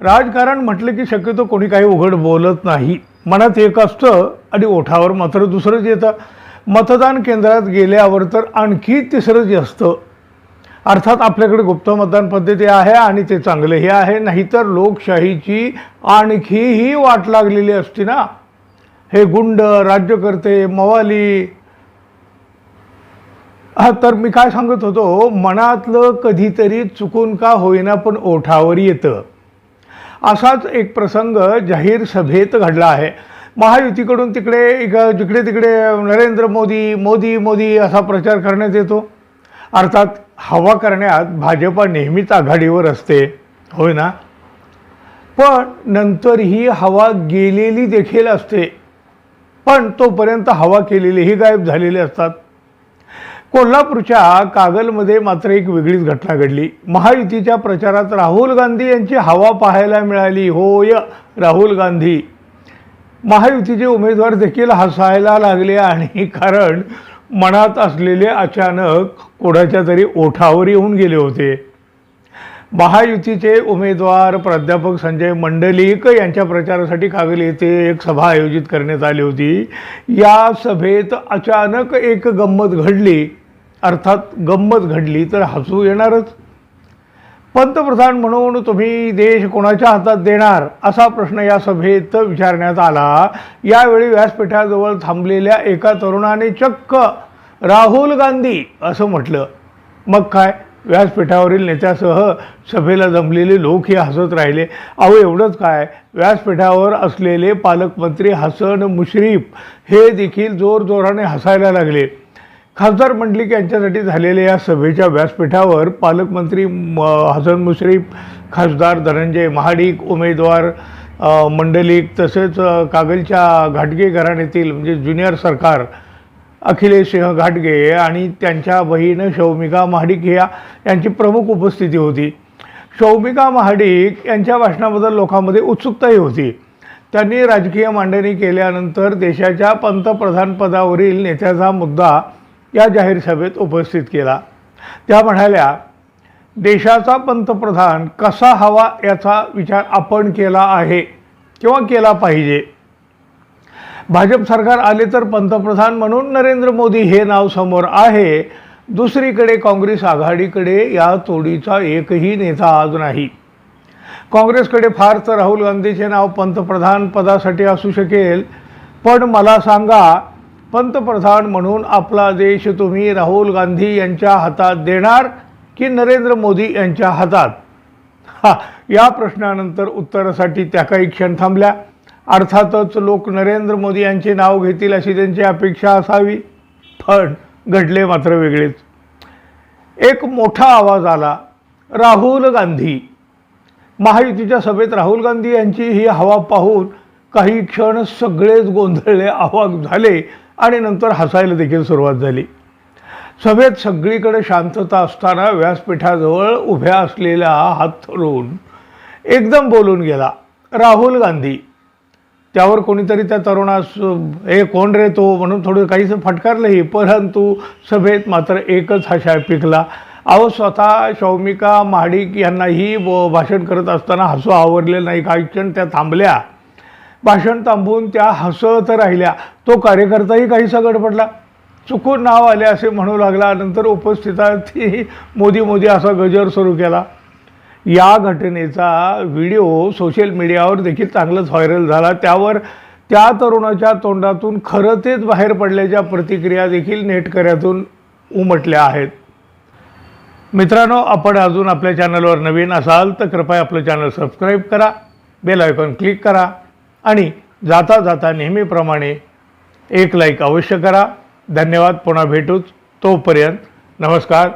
राजकारण म्हटलं की शक्यतो कोणी काही उघड बोलत नाही. मनात एक असतं आणि ओठावर मात्र दुसरंच येतं. मतदान केंद्रात गेल्यावर तर आणखी तिसरंच असतं अर्थात आपल्याकडे गुप्त मतदान पद्धती आहे आणि ते चांगलंही आहे नाहीतर लोकशाहीची आणखीही वाट लागलेली असती ना. हे गुंड राज्यकर्ते मवाली. हा तर मी काय सांगत होतो मनातलं कधीतरी चुकून का होईना पण ओठावर येतं. असाच एक प्रसंग जाहीर सभेत घडला आहे. महायुतीकडून तिकडे इक जिकडे तिकडे नरेंद्र मोदी मोदी मोदी असा प्रचार करण्यात येतो. अर्थात हवा करण्यात भाजपा नेहमीच आघाडीवर असते. होय ना? पण नंतर ही हवा गेलेली देखील असते. पण तोपर्यंत हवा केलेलीही गायब झालेले असतात. कोल्हापूरच्या कागलमध्ये मात्र एक वेगळीच घटना घडली. महायुतीच्या प्रचारात राहुल गांधी यांची हवा पाहायला मिळाली. होय राहुल गांधी. महायुतीचे उमेदवार देखील हसायला लागले आणि कारण मनात असलेले अचानक कोणाच्या तरी ओठावर येऊन गेले होते. महायुतीचे उमेदवार प्राध्यापक संजय मंडलिक यांच्या प्रचारासाठी कागल येथे एक सभा आयोजित करण्यात आली होती. या सभेत अचानक एक गंमत घडली. अर्थात गंमत घडली तर हसू येणारच. पंतप्रधान म्हणून तुम्ही देश कोणाच्या हातात देणार असा प्रश्न या सभेत विचारण्यात आला. यावेळी व्यासपीठाजवळ थांबलेल्या एका तरुणाने चक्क राहुल गांधी असं म्हटलं. मग काय? व्यासपीठावरील नेत्यासह सभेला जमलेले लोकही हसत राहिले. अहो एवढंच काय? व्यासपीठावर असलेले पालकमंत्री हसन मुश्रीफ हे देखील जोरजोराने हसायला लागले. खासदार मंडलिक यांच्यासाठी झालेल्या या सभेच्या व्यासपीठावर पालकमंत्री म हसन मुश्रीफ खासदार धनंजय महाडिक उमेदवार मंडलिक तसेच कागलच्या घाटगे घराण्यातील म्हणजे ज्युनियर सरकार अखिलेश सिंह घाटगे आणि त्यांच्या बहीण शौमिका महाडिक या यांची प्रमुख उपस्थिती होती. शौमिका महाडिक यांच्या भाषणाबद्दल लोकांमध्ये उत्सुकताही होती. त्यांनी राजकीय मांडणी केल्यानंतर देशाच्या पंतप्रधानपदावरील नेत्याचा मुद्दा या जाहीर सभेत उपस्थित केला. त्या म्हणाल्या देशाचा पंतप्रधान कसा हवा याचा विचार आपण केला आहे किंवा केला पाहिजे. भाजप सरकार आले तर पंतप्रधान म्हणून नरेंद्र मोदी हे नाव समोर आहे. दुसरीकडे काँग्रेस आघाडीकडे या तोडीचा एकही नेता आज नाही. काँग्रेसकडे फार तर राहुल गांधीचे नाव पंतप्रधान पदासाठी असू शकेल. पण मला सांगा पंतप्रधान म्हणून आपला देश तुम्ही राहुल गांधी यांच्या हातात देणार की नरेंद्र मोदी यांच्या हातात? हा या प्रश्नानंतर उत्तरासाठी त्या काही क्षण थांबल्या. अर्थातच लोक नरेंद्र मोदी यांचे नाव घेतील अशी त्यांची अपेक्षा असावी. पण घडले मात्र वेगळेच. एक मोठा आवाज आला. राहुल गांधी. महायुतीच्या सभेत राहुल गांधी यांची ही हवा पाहून काही क्षण सगळेच गोंधळले आवाक झाले आणि नंतर हसायला देखील सुरुवात झाली. सभेत सगळीकडे शांतता असताना व्यासपीठाजवळ उभ्या असलेला हात धरून एकदम बोलून गेला. राहुल गांधी. त्यावर कोणीतरी त्या तरुणास हे कोण रे तो? म्हणून थोडं काहीसं फटकारलंही. परंतु सभेत मात्र एकच हा शाय पिकला. अहो स्वतः शौमिका महाडिक यांनाही भाषण करत असताना हसू आवरले नाही. काही क्षण त्या थांबल्या. भाषण थांबवून त्या हसत राहिल्या. तो कार्यकर्ताही काहीसा गडबडला. चुकून नाव आले असे म्हणू लागला. नंतर उपस्थितांनी मोदी मोदी असा गजर सुरू केला. या घटनेचा व्हिडिओ सोशल मीडियावर देखील चांगलाच व्हायरल झाला. त्यावर त्या तरुणाच्या तोंडातून खरं तेच बाहेर पडल्याच्या प्रतिक्रिया देखील नेटकऱ्यातून उमटल्या आहेत. मित्रांनो आपण अजून आपल्या चॅनलवर नवीन असाल तर कृपया आपलं चॅनल सबस्क्राईब करा बेल आयकॉन क्लिक करा आणि जाता जाता नेहमीप्रमाणे एक लाईक अवश्य करा. धन्यवाद पुन्हा भेटूच तोपर्यंत. नमस्कार.